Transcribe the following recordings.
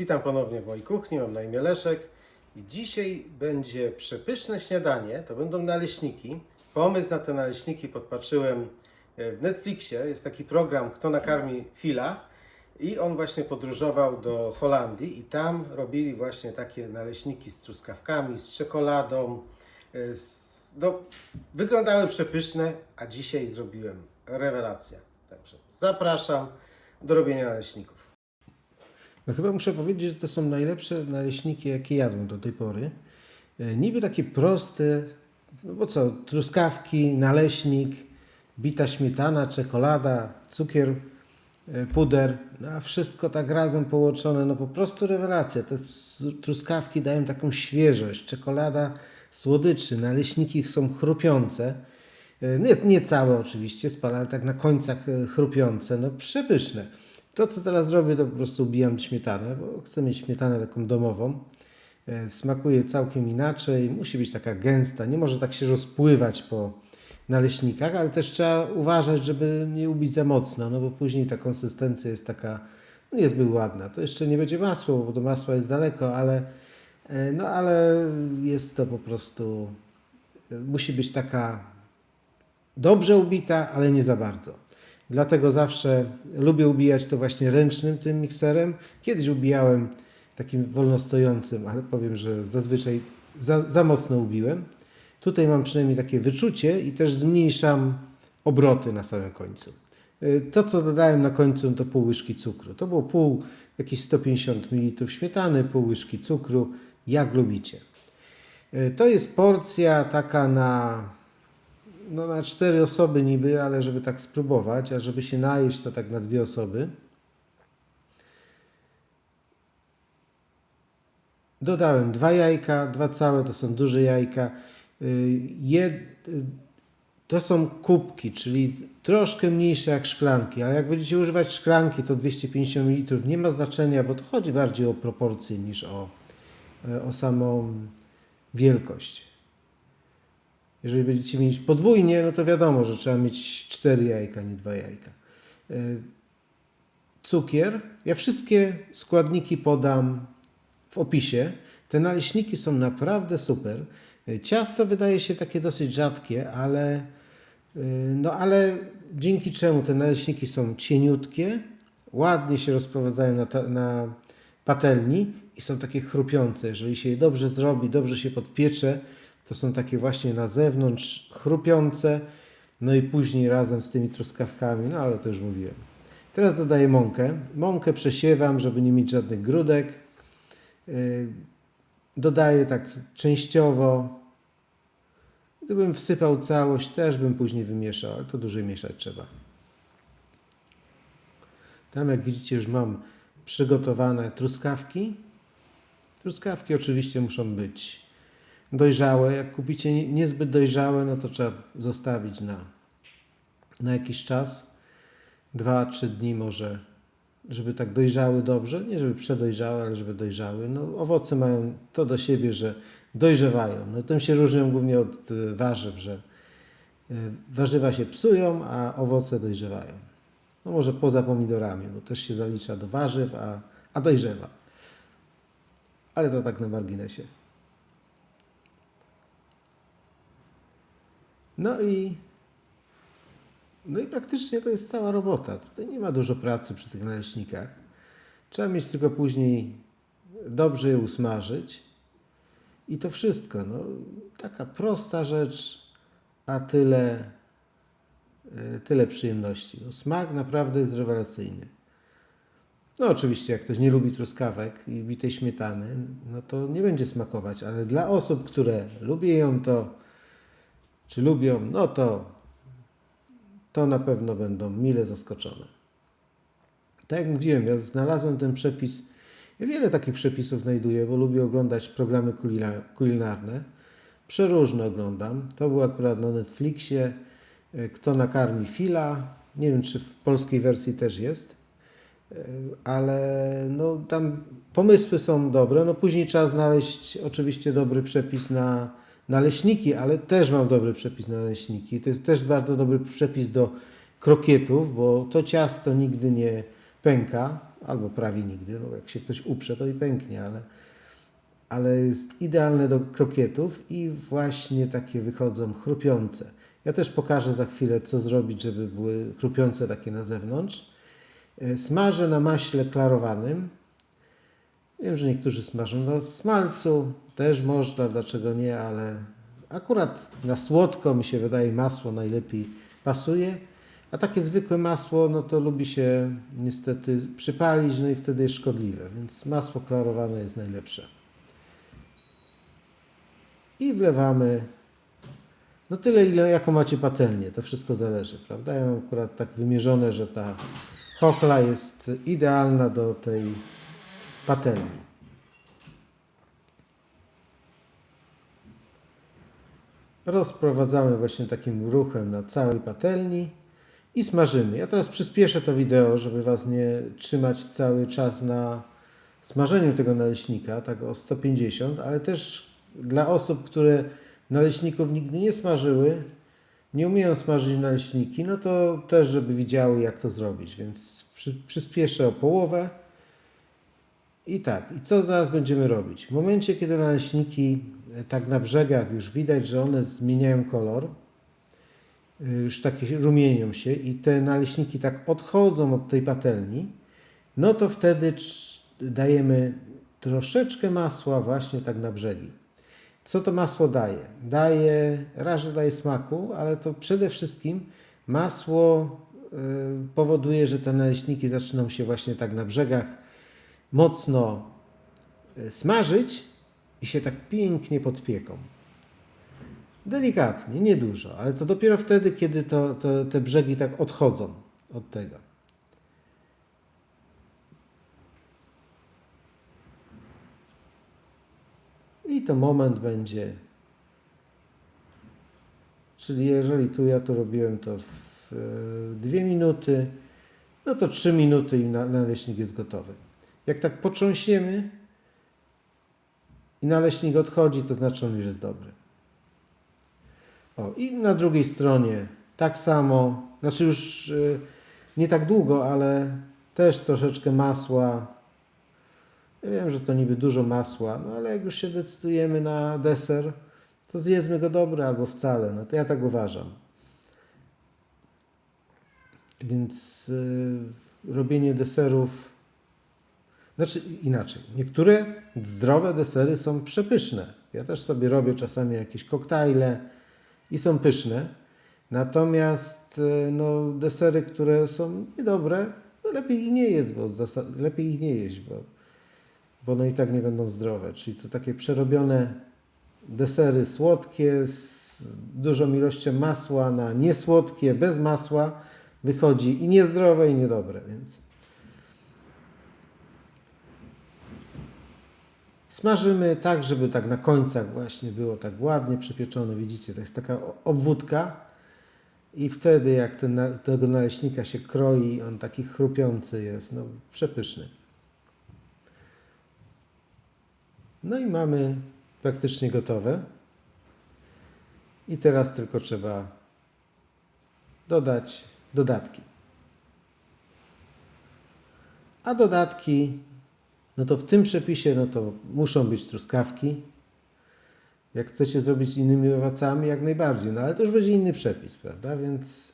Witam ponownie w mojej kuchni, mam na imię Leszek i dzisiaj będzie przepyszne śniadanie, to będą naleśniki. Pomysł na te naleśniki podpatrzyłem e, w Netflixie, jest taki program Kto nakarmi Fila i on właśnie podróżował do Holandii i tam robili właśnie takie naleśniki z truskawkami, z czekoladą, e, z, no, wyglądały przepyszne, a dzisiaj zrobiłem rewelacja. Także zapraszam do robienia naleśników. No chyba muszę powiedzieć, że to są najlepsze naleśniki, jakie jadłem do tej pory. E, Niby takie proste, no bo co, truskawki, naleśnik, bita śmietana, czekolada, cukier, e, puder, no a wszystko tak razem połączone, no po prostu rewelacja. Te truskawki dają taką świeżość, czekolada słodyczy, naleśniki są chrupiące. E, Nie, nie całe oczywiście, ale tak na końcach chrupiące, no przepyszne. To, co teraz robię, to po prostu ubijam śmietanę, bo chcę mieć śmietanę taką domową. E, Smakuje całkiem inaczej, musi być taka gęsta, nie może tak się rozpływać po naleśnikach, ale też trzeba uważać, żeby nie ubić za mocno, no bo później ta konsystencja jest taka no niezbyt ładna. To jeszcze nie będzie masło, bo do masła jest daleko, ale, e, no, ale jest to po prostu, e, musi być taka dobrze ubita, ale nie za bardzo. Dlatego zawsze lubię ubijać to właśnie ręcznym tym mikserem. Kiedyś ubijałem takim wolnostojącym, ale powiem, że zazwyczaj za, za mocno ubiłem. Tutaj mam przynajmniej takie wyczucie i też zmniejszam obroty na samym końcu. Y, To, co dodałem na końcu, to pół łyżki cukru. To było pół, jakieś 150 ml śmietany, pół łyżki cukru, jak lubicie. Y, To jest porcja taka na no na cztery osoby niby, ale żeby tak spróbować, a żeby się najeść, to tak na dwie osoby. Dodałem dwa jajka, dwa całe, to są duże jajka. Y, y, to są kubki, czyli troszkę mniejsze jak szklanki, ale jak będziecie używać szklanki, to 250 ml nie ma znaczenia, bo to chodzi bardziej o proporcje niż o, e, o samą wielkość. Jeżeli będziecie mieć podwójnie, no to wiadomo, że trzeba mieć cztery jajka, nie dwa jajka. E, Cukier. Ja wszystkie składniki podam w opisie. Te naleśniki są naprawdę super. E, Ciasto wydaje się takie dosyć rzadkie, ale, e, no ale dzięki czemu te naleśniki są cieniutkie, ładnie się rozprowadzają na, ta, na patelni i są takie chrupiące. Jeżeli się je dobrze zrobi, dobrze się podpiecze, to są takie właśnie na zewnątrz chrupiące, no i później razem z tymi truskawkami, no ale to już mówiłem. Teraz dodaję mąkę. Mąkę przesiewam, żeby nie mieć żadnych grudek. Yy, Dodaję tak częściowo. Gdybym wsypał całość, też bym później wymieszał, ale to dłużej mieszać trzeba. Tam jak widzicie już mam przygotowane truskawki. Truskawki oczywiście muszą być dojrzałe. Jak kupicie nie- niezbyt dojrzałe, no to trzeba zostawić na, na jakiś czas. Dwa, trzy dni może, żeby tak dojrzały dobrze. Nie żeby przedojrzały, ale żeby dojrzały. No, owoce mają to do siebie, że dojrzewają. No, tym się różnią głównie od y, warzyw, że y, warzywa się psują, a owoce dojrzewają. No może poza pomidorami, bo też się zalicza do warzyw, a, a dojrzewa. Ale to tak na marginesie. No i, no i praktycznie to jest cała robota. Tutaj nie ma dużo pracy przy tych naleśnikach. Trzeba mieć tylko później dobrze je usmażyć. I to wszystko. No, taka prosta rzecz, a tyle, e, tyle przyjemności. No, smak naprawdę jest rewelacyjny. No oczywiście, jak ktoś nie lubi truskawek i bitej śmietany, no to nie będzie smakować, ale dla osób, które lubią ją, to czy lubią, no to, to na pewno będą mile zaskoczone. Tak jak mówiłem, ja znalazłem ten przepis. Ja wiele takich przepisów znajduję, bo lubię oglądać programy kulina- kulinarne. Przeróżne oglądam. To był akurat na Netflixie. e, Kto nakarmi Fila. Nie wiem, czy w polskiej wersji też jest. E, Ale no, tam pomysły są dobre. No, później trzeba znaleźć oczywiście dobry przepis na naleśniki, ale też mam dobry przepis na naleśniki. To jest też bardzo dobry przepis do krokietów, bo to ciasto nigdy nie pęka albo prawie nigdy. No, jak się ktoś uprze, to i pęknie, ale, ale jest idealne do krokietów i właśnie takie wychodzą chrupiące. Ja też pokażę za chwilę, co zrobić, żeby były chrupiące takie na zewnątrz. E, Smażę na maśle klarowanym. Wiem, że niektórzy smażą na smalcu, też można, dlaczego nie, ale akurat na słodko mi się wydaje masło najlepiej pasuje. A takie zwykłe masło, no to lubi się niestety przypalić, no i wtedy jest szkodliwe, więc masło klarowane jest najlepsze. I wlewamy no tyle, ile jaką macie patelnię, to wszystko zależy, prawda? Ja mam akurat tak wymierzone, że ta chochla jest idealna do tej patelni. Rozprowadzamy właśnie takim ruchem na całej patelni i smażymy. Ja teraz przyspieszę to wideo, żeby Was nie trzymać cały czas na smażeniu tego naleśnika, tak o 150, ale też dla osób, które naleśników nigdy nie smażyły, nie umieją smażyć naleśniki, no to też, żeby widziały, jak to zrobić. Więc przy, przyspieszę o połowę. I tak, i co zaraz będziemy robić? W momencie, kiedy naleśniki e, tak na brzegach już widać, że one zmieniają kolor, y, już takie rumienią się i te naleśniki tak odchodzą od tej patelni, no to wtedy dajemy troszeczkę masła właśnie tak na brzegi. Co to masło daje? Daje, raz, że daje smaku, ale to przede wszystkim masło y, powoduje, że te naleśniki zaczynają się właśnie tak na brzegach mocno y, smażyć i się tak pięknie podpieką. Delikatnie, niedużo, ale to dopiero wtedy, kiedy to, to, te brzegi tak odchodzą od tego. I to moment będzie. Czyli jeżeli tu ja to robiłem to w e, dwie minuty, no to trzy minuty i na- naleśnik jest gotowy. Jak tak potrząsiemy i naleśnik odchodzi, to znaczy on już jest dobry. O, i na drugiej stronie tak samo, znaczy już e, nie tak długo, ale też troszeczkę masła. Ja wiem, że to niby dużo masła, no ale jak już się decydujemy na deser, to zjedzmy go dobre albo wcale. No to ja tak uważam. Więc y, robienie deserów. Znaczy inaczej. Niektóre zdrowe desery są przepyszne. Ja też sobie robię czasami jakieś koktajle i są pyszne. Natomiast y, no, desery, które są niedobre, no lepiej ich nie jeść, bo lepiej ich nie jeść, bo bo one i tak nie będą zdrowe. Czyli to takie przerobione desery słodkie z dużą ilością masła na niesłodkie, bez masła wychodzi i niezdrowe i niedobre, więc smażymy tak, żeby tak na końcach właśnie było tak ładnie przypieczone. Widzicie, to jest taka obwódka i wtedy jak ten, tego naleśnika się kroi, on taki chrupiący jest, no przepyszny. No i mamy praktycznie gotowe. I teraz tylko trzeba dodać dodatki. A dodatki, no to w tym przepisie, no to muszą być truskawki. Jak chcecie zrobić innymi owocami, jak najbardziej, no ale to już będzie inny przepis, prawda? Więc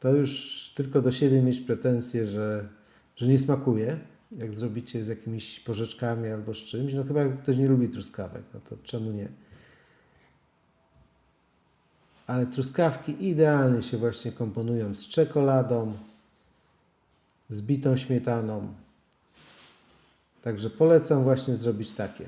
to już tylko do siebie mieć pretensje, że, że nie smakuje jak zrobicie z jakimiś porzeczkami albo z czymś, no chyba ktoś nie lubi truskawek, no to czemu nie? Ale truskawki idealnie się właśnie komponują z czekoladą, z bitą śmietaną. Także polecam właśnie zrobić takie.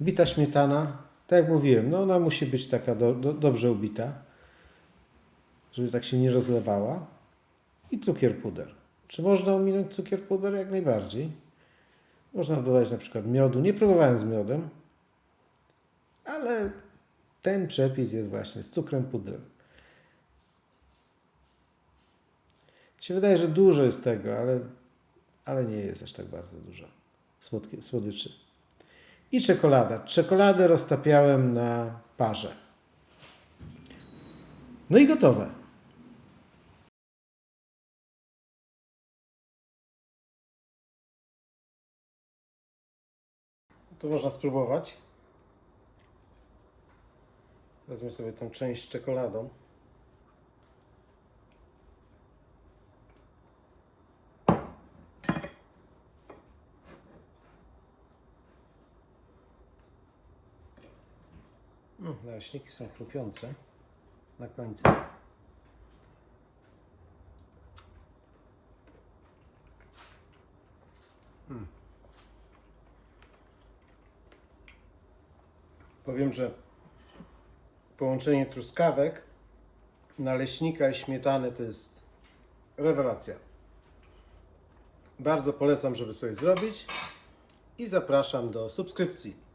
Bita śmietana, tak jak mówiłem, no ona musi być taka do, do, dobrze ubita, żeby tak się nie rozlewała. I cukier puder. Czy można ominąć cukier puder? Jak najbardziej. Można dodać na przykład miodu. Nie próbowałem z miodem, ale ten przepis jest właśnie z cukrem pudrem. Się wydaje, że dużo jest tego, ale, ale nie jest aż tak bardzo dużo słodkie, słodyczy. I czekolada. Czekoladę roztapiałem na parze. No i gotowe. To można spróbować. Wezmę sobie tą część z czekoladą. Naleśniki są chrupiące na końcu. Mm. Powiem, że połączenie truskawek, naleśnika i śmietany to jest rewelacja. Bardzo polecam, żeby sobie zrobić i zapraszam do subskrypcji.